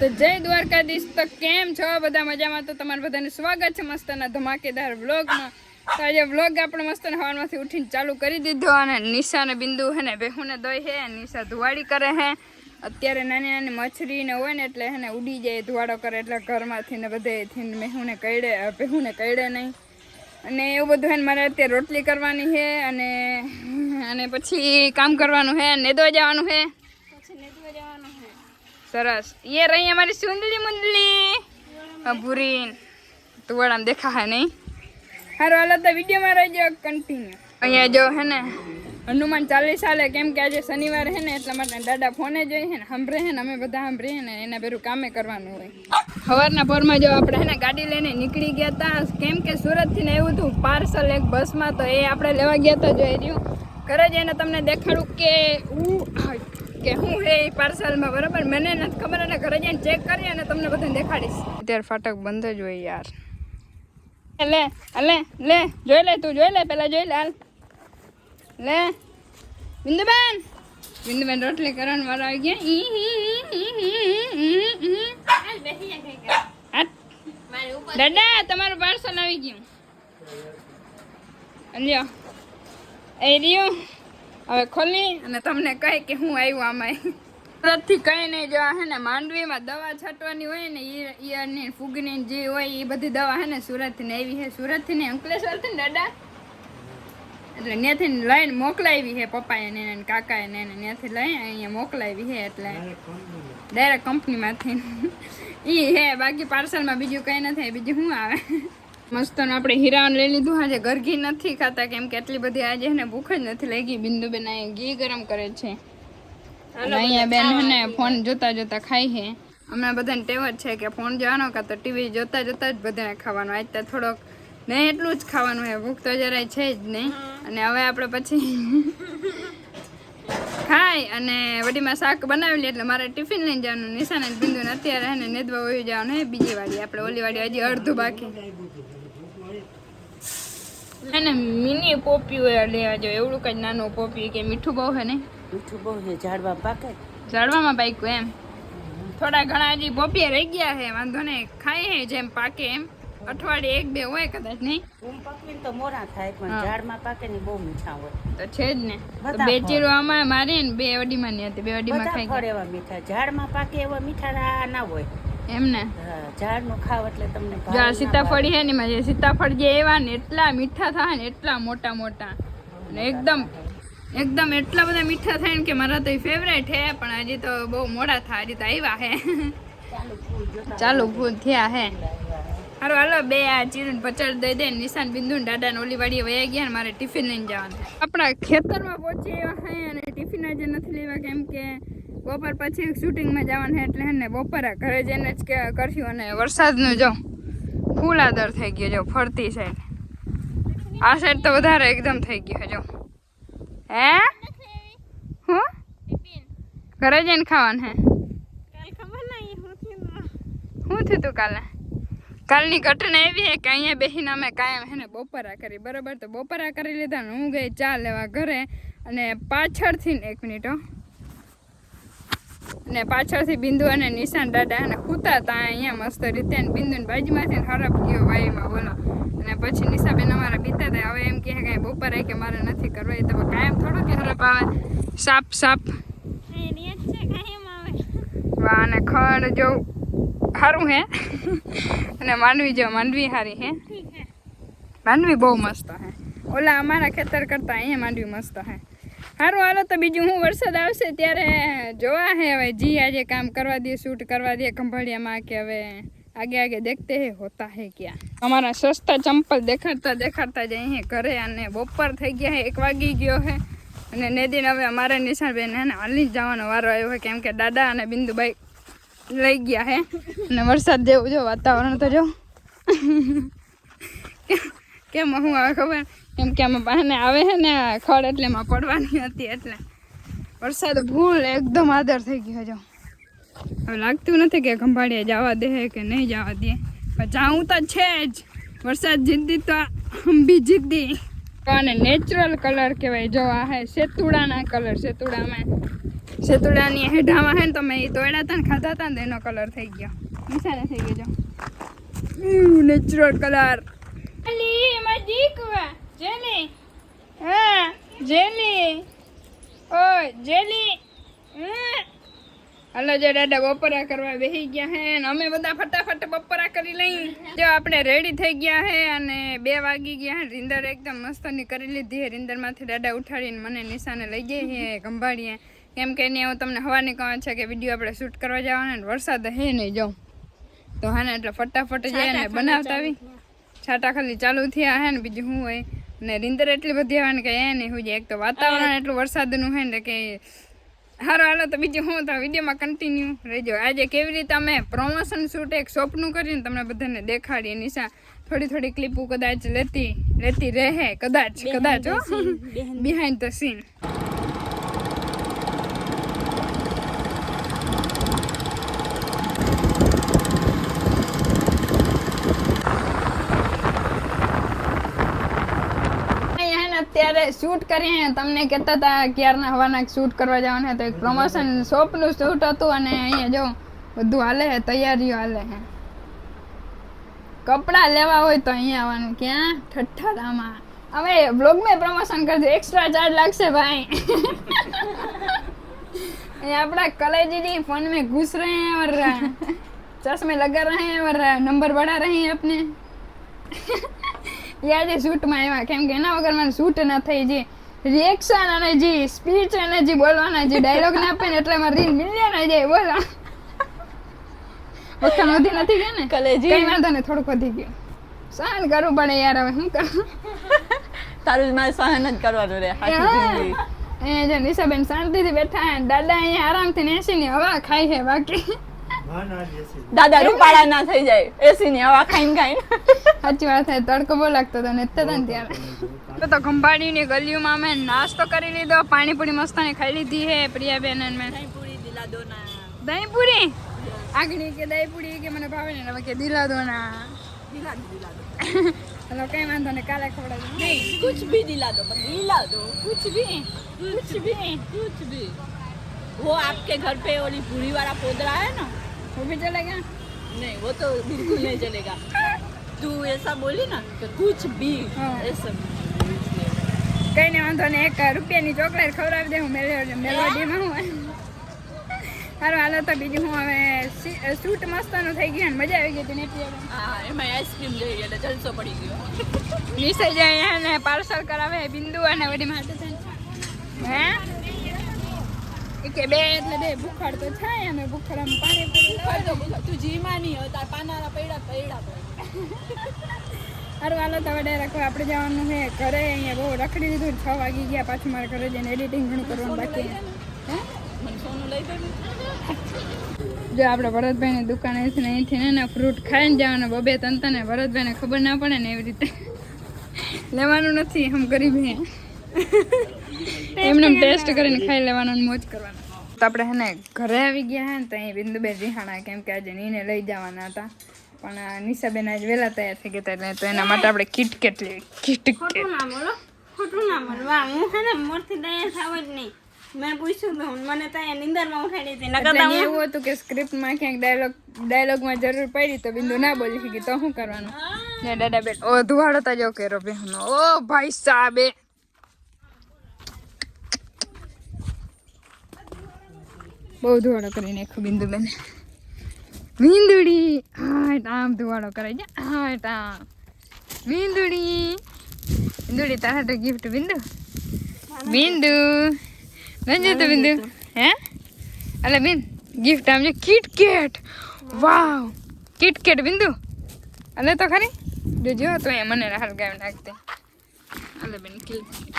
તો જય દ્વારકાધીશ. તો કેમ છો? બધા મજામાં? તો તમારું બધાનું સ્વાગત છે મસ્તના ધમાકેદાર વ્લોગમાં. તો આજે વ્લોગ આપણે મસ્ત હવામાંથી ઉઠીને ચાલુ કરી દીધો અને નિશા ને બિંદુ હે ને, બેહુને દોય હે, નિશા ધુવાડી કરે હે. અત્યારે નાની નાની મછરી ને હોય ને એટલે હેને ઉડી જાય, ધુવાડો કરે એટલે ઘરમાંથી ને બધેથી ને મેહુને કઈડે બેહુને કઈડે નહીં. અને એવું બધું ને મારે અત્યારે રોટલી કરવાની છે અને અને પછી કામ કરવાનું છે નેદવા જવાનું છે સરસ એ રહી અમારી સુંદરી મુંદલી ભૂરીન તુવડ આમ દેખા નહીં સારું હાલો તો વિડીયોમાં રહેજો કન્ટિન્યુ અહીંયા જો હે ને હનુમાન ચાલીસ સાલે કેમ કે આજે શનિવાર હે ને એટલા માટે દાદા ફોને જોઈએ ને સાંભળે ને અમે બધા સાંભળીએ ને એના ભેરું કામે કરવાનું હોય સવારના ભોરમાં જો આપણે હે ગાડી લઈને નીકળી ગયા હતા કેમ કે સુરતથી ને એવું હતું પાર્સલ એક બસમાં તો એ આપણે લેવા ગયા હતા જો એ રહ્યું ઘરે જઈને તમને દેખાડું કે ઉ કે હું હે પાર્સલમાં બરાબર મને નથી ખબર અને ઘરે જઈને ચેક કરી અને તમને બધાને દેખાડીશ અત્યારે ફાટક બંધ જ હોય યાર લે લે લે જોઈ લે તું જોઈ લે પેલા જોઈ લે હાલ લે બિંદુબેન બિંદુબેન રોટલી કરવાનું વારો આવી ગયા ઈ. દાદા તમારું પાર્સલ આવી ગયું લ્યો એ રહ્યું હવે ખોલી. અને તમને કહે કે હું આવ્યું આમાં સુરતથી કઈ નહીં જો હે ને માંડવીમાં દવા છાંટવાની હોય ને ઈ- ઈયળની ફૂગની જે હોય એ બધી દવા હે ને સુરતથી ને આવી સુરત સુરતથી ને અંકલેશ્વરથી ને દાદા. એટલે ત્યાંથી લઈને મોકલાવી છે પપ્પાએ ને એને કાકાએ ને એને ત્યાંથી લઈ અહીંયા મોકલાવી છે એટલે ડાયરેક્ટ કંપનીમાંથી ઈ હે બાકી પાર્સલમાં બીજું કંઈ નથી બીજું શું આવે? મસ્ત આપણે હીરાન લઈ લીધું. આજે ઘર ઘી નથી ખાતા કેમ કે એટલી બધી આજે ને ભૂખ જ નથી લાગી. બિંદુબેન અહીંયા ઘી ગરમ કરે છે. અહીંયા બેન ને ફોન જોતા જોતા ખાઈ છે. હમણાં બધાને ટેવ જ છે કે ફોન જોવાનો કાં તો ટીવી જોતા જોતા જ બધાને ખાવાનું. આજ તો થોડોક નહીં એટલું જ ખાવાનું હે ભૂખ તો જરાય છે જ નહીં. અને હવે આપણે પછી ખાય અને વડીમાં શાક બનાવી લે એટલે મારે ટિફિન લઈને જવાનું. નિશાન જ બિંદુને અત્યારે હે ને નેદવા વહી જવાનું હે. બીજી વાડી આપણે ઓલી વાડી હજી અડધું બાકી. હે ને મિની પોપી હોય લેવા જો એવડું કઈ નાનું પોપી કે મીઠું બહુ હે ને? મીઠું બહુ હે ઝાડવા પાકે. ઝાડવામાં પાક્યું એમ? થોડા ઘણા હજી પોપિયા રહી ગયા હે વાંધો ને ખાય હે જેમ પાકે એમ. અઠવાડિયે એક બે હોય કદાચ નહીં? ઊમ પકવીને તો મોરા થાય પણ. ઝાડમાં પાકે ને બહુ મીઠા હોય. તો છે જ ને. બે. ચીરો આમાં મારી ને બે અડીમાં ની હતી. બે અડીમાં ખાઈ એવા મીઠા. ઝાડમાં પાકે એવા મીઠા ના હોય. એમ ને? હા, ઝાડનું ખાવ એટલે તમને ના સીતાફળી હે ને એમાં સીતાફળ જે એવા ને એટલા મીઠા થાય ને એટલા મોટા મોટા. અને એકદમ એકદમ એટલા બધા મીઠા થાય ને કે મારા તો ફેવરેટ હે પણ હજી તો બહુ મોડા થાય હજી તો આવ્યા હે. ચાલુ ફૂલ થયા હે. હારો હાલો બે આ ચીરણ પચાડ દઈ દે નિશાન બિંદુ ને દાદા ને ઓલી વાડીએ વયા ગયા ને મારે ટિફિન લઈને જવાનું. આપણા ખેતરમાં પહોંચી આવ્યા હે અને ટિફિન આજે નથી લેવા કેમ કે બપોર પછી શૂટિંગમાં જવાનું છે એટલે હેને બપોરે ઘરે જઈને જ કરશું અને વરસાદનું જો ફૂલ આદર થઈ ગયો જો ફરતી સાઈડ આ સાઈડ તો વધારે એકદમ થઈ ગયો જો. હે? હું? ઘરે જઈને ખાવાનું હે? શું થયું તું કાલે? કાલની ઘટના એવી છે કે અહીંયા બેસીને અમે કાયમ હે ને બપોરા કરી, બરાબર? તો બપોરા કરી લીધા ને હું ગઈ ચા લેવા ઘરે અને પાછળથી એક મિનિટ હો. અને પાછળથી બિંદુ અને નિશાન દાદા અને કૂતા હતા અહીંયા મસ્ત રીતે અને બિંદુને બાજુમાંથી ને હરપ ગયો વાયુમાં બોલો. અને પછી નિશાબેન અમારા બીતા હતા હવે એમ કહે કાંઈ બપોરે કે મારે નથી કરવા. એ તો કાયમ થોડું કે હરપ આવે. સાપ સાપ. વાહ અને ખડ જો સારું હે. અને માંડવી જો માંડવી સારી હે. માંડવી બહુ મસ્ત હે. ઓલા અમારા ખેતર કરતા અહીંયા માંડવી મસ્ત હે. સારું હાલો તો બીજું હું વરસાદ આવશે ત્યારે જોવા હે હવે. જી આજે કામ કરવા દે, શૂટ કરવા દે, ખંભાળિયામાં કે હવે આગે આગે દેખતે હે, હોતા હે ક્યાં? અમારા સસ્તા ચંપલ દેખાડતા દેખાડતા જ અહીં ઘરે અને બપોર થઈ ગયા હે, એક વાગી ગયો હે. અને નેદીન હવે અમારે નિશાળબેન બેન ને હાલી જ જવાનો વારો આવ્યો હે, કેમ કે દાદા અને બિંદુભાઈ લઈ ગયા હે. અને વરસાદ જેવું જો વાતાવરણ તો જો. કેમ હું આવે ખબર? કેમ કે આમાં બહાને આવે છે ને ખડ એટલે એમાં પડવાની હતી એટલે. વરસાદ ભૂલ એકદમ આદર થઈ ગયો જો હવે લાગતું નથી કે ખંભાળીએ જવા દે કે નહીં જવા દે. પણ જાઉં તો છે જ. વરસાદ જીતી તો અંબી જીતી. અને નેચરલ કલર કહેવાય. જો આ હે સેતુડાના કલર સેતુડામાં સેતુડાની હેઢામાં હે ને તમે એ તોડ્યા હતા ને ખાધા હતા ને એનો કલર થઈ ગયો. નિશાને થઈ ગયો નેચરલ કલર. અલી, એમાં દીકવા જેલી હા જેલી ઓય જેલી. હાલો જો દાદા બપોરા કરવા બેસી ગયા હે ને અમે બધા ફટાફટ બપોરા કરી લઈ જો આપણે રેડી થઈ ગયા હે અને બે વાગી ગયા હે રીંદર એકદમ મસ્તની કરી લીધી હે. રીંદરમાંથી દાદા ઉઠાડીને મને નિશાને લઈ ગઈ હે ગંભાળીએ કેમ કે એને હું તમને હવાની કહું છે કે વીડિયો આપણે શૂટ કરવા જવાના ને વરસાદ હે નહીં જો. તો હા ને એટલે ફટાફટ જઈએ ને બનાવતા આવી. છાટા ખાલી ચાલુ થયા હે ને બીજું શું હોય? ને રીંદર એટલી બધી આવવાની કે એ નહીં હોય એક તો વાતાવરણ એટલું વરસાદનું હે ને કે હારો હાલો તો બીજું હું તો વિડીયોમાં કન્ટિન્યુ રહેજો. આજે કેવી રીતે અમે પ્રમોશન શૂટ એક શોપનું કરીને તમને બધાને દેખાડીએ નિશા થોડી થોડી ક્લિપો કદાચ લેતી લેતી રહે. કદાચ કદાચ બિહાઇન્ડ ધ સીન અહીંયા હે ને અત્યારે શૂટ કરીએ તમને કહેતા હતા ક્યારના હવાના શૂટ કરવા જવાના તો એક પ્રમોશન શોપનું શૂટ હતું અને અહીંયા જો બધું હાલે છે તૈયારીઓ હાલે છે કપડાં લેવા હોય તો અહીંયા આવવાનું ક્યાં ઠઠ્ઠારામાં હવે બ્લોગમાં પ્રમોશન કરજો એક્સ્ટ્રા ચાર્જ લાગશે ભાઈ ये अपना कॉलेज जी फोन में घुस रहे हैं और चश्मे लगा रहे हैं और नंबर बढ़ा रहे हैं अपने આજે શૂટમાં આવ્યા. કેમ કે એના વગર મને શૂટ ના થઈ જે રિએક્શન અને જે સ્પીચ અને જે બોલવાના જે ડાયલોગ ના આપે ને એટલે મારે રીલ મિલિયન આવી જાય. બોલો. વખત વધી નથી ગયા ને? કલેજી. કઈ વાંધો ને થોડુંક વધી ગયું. સહન કરવું પડે યાર હવે શું કરું? તારું જ મારે સહન જ કરવાનું રે એ જે નિશાબેન શાંતિથી બેઠા દાદા અહીંયા આરામથી નેસી ની હવા ખાઈ છે બાકી. દાદા રૂપાળા ના થઈ જાય એસી ની હવા ખાઈને ખાઈને સાચી વાત છે તડકો બહુ લાગતો હતો ને તે તને ત્યારે તો તો ખંભાળીની ગલીઓમાં અમે નાસ્તો કરી લીધો પાણીપુરી મસ્તાની ખાઈ લીધી હે પ્રિયાબેન અને મેં દહીં પૂરી આગણી કે દહીં પૂરી કે મને ભાવે ને હવે કે દિલા દો ના હલો કઈ વાંધો ને કાલે ખવડાવી નહીં कुछ भी दिला दो बस दिला दो कुछ भी कुछ भी कुछ भी वो आपके घर पे वाली पूरी वाला पोदरा है ना वो भी चलेगा नहीं वो तो बिल्कुल नहीं चलेगा तू ऐसा बोली ना कि कुछ भी हाँ। ऐसा કઈ ને વાંધો ને એક રૂપિયાની ચોકલેટ ખવડાવી દે હું મેલો મેલોડીમાં હું સારું હાલો તો બીજું હું હવે સી- સૂટ મસ્તનું થઈ ગયું ને મજા આવી ગઈ હતી ને એટલી હવે. હા એમાં આઈસ્ક્રીમ જોઈ એટલે જલસો પડી ગયો નિશ્ચય જાય ને પાર્સલ કરાવે બિંદુ અને વડી માટે થઈને. હે ઈ કે બે એટલે બે ભૂખડ તો થાય અમે ભૂખડામાં પાણી બોલ તો બોલ તું જીમાં નહીં હતા પાનારા પૈડા પૈડા. સારું હાલો તો હવે ડાયરેક્ટ આપણે જવાનું છે ઘરે અહીંયા બહુ રખડી લીધું છ વાગી ગયા પાછું મારે ઘરે જઈને એડિટિંગ ઘણું કરવાનું બાકી હે? જો આપણે ભરતભાઈની દુકાને છે ને અહીંથી ને ફ્રૂટ ખાઈને જવાનું બબે તંતને ભરતભાઈને ખબર ના પડે ને એવી રીતે. લેવાનું નથી હમ ગરીબ હે. એમને ટેસ્ટ કરીને ખાઈ લેવાનું અને મોજ કરવાનું. તો આપણે હે ને ઘરે આવી ગયા હે ને તો અહીં બિંદુબેન રિહાણા કેમ કે આજે નીને લઈ જવાના હતા. પણ આ નિશાબેન આજ વહેલા તૈયાર થઈ ગયા એટલે તો એના માટે આપણે કિટકેટ લેવી કિટકેટ ના બોલો ખોટું ના બોલો. વાહ હું હે ને મોરથી દયા થાવ જ નહીં. મેં પૂછ્યું તો મને તો અહીંયા નિંદરમાં ઉઠાડી હતી. નકર એવું હતું કે સ્ક્રિપ્ટમાં ક્યાંક ડાયલોગ ડાયલોગમાં જરૂર પડી તો બિંદુ ના બોલી શકી તો શું કરવાનું? ને દાદા બેન ઓ ધુવાડો તાજો કેરો બે ઓ ભાઈ સાહેબે બહુ ધુવાડો કરી નાખ્યો બિંદુ બેન બિંદુડી! હા આમ ધોવાડો કરે છે હા આમ બિંદુડી! બિંદુડી તારા ગિફ્ટ બિંદુ? બિંદુ. નથી તો બિંદુ. હે? અલે બિન ગિફ્ટ આમ છે કિટકેટ વાવ. કિટકેટ બિંદુ. અલે તો ખરી? જોજો તો એ મને હલગાવી નાખતે અલે બેન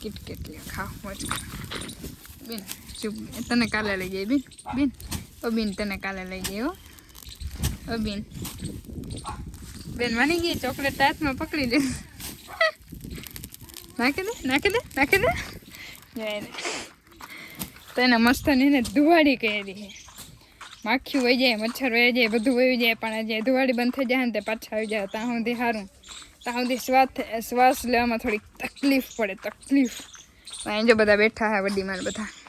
કિટકેટ લે ખાવ મજ બેન. તને કાલે લઈ જાય બેન બેન. ઓ, બેન, તને કાલે લઈ જાય ઓ, બેન. બેન માની ગઈ, ચોકલેટ હાથમાં પકડી લે. નાખી દે નાખી દે નાખી દે. તને મસ્ત એને ધુવાડી કરી છે. માખી વહી જાય, મચ્છર વહી જાય, બધું વહી જાય, પણ જે ધુવાડી બંધ થઈ જાય ને તે પાછા આવી જાય, ત્યાં સુધી સારું ત્યાં સુધી શ્વાસ શ્વાસ લેવામાં થોડીક તકલીફ પડે, તકલીફ. અહીં જો બધા બેઠા હે વડીમાં બધા.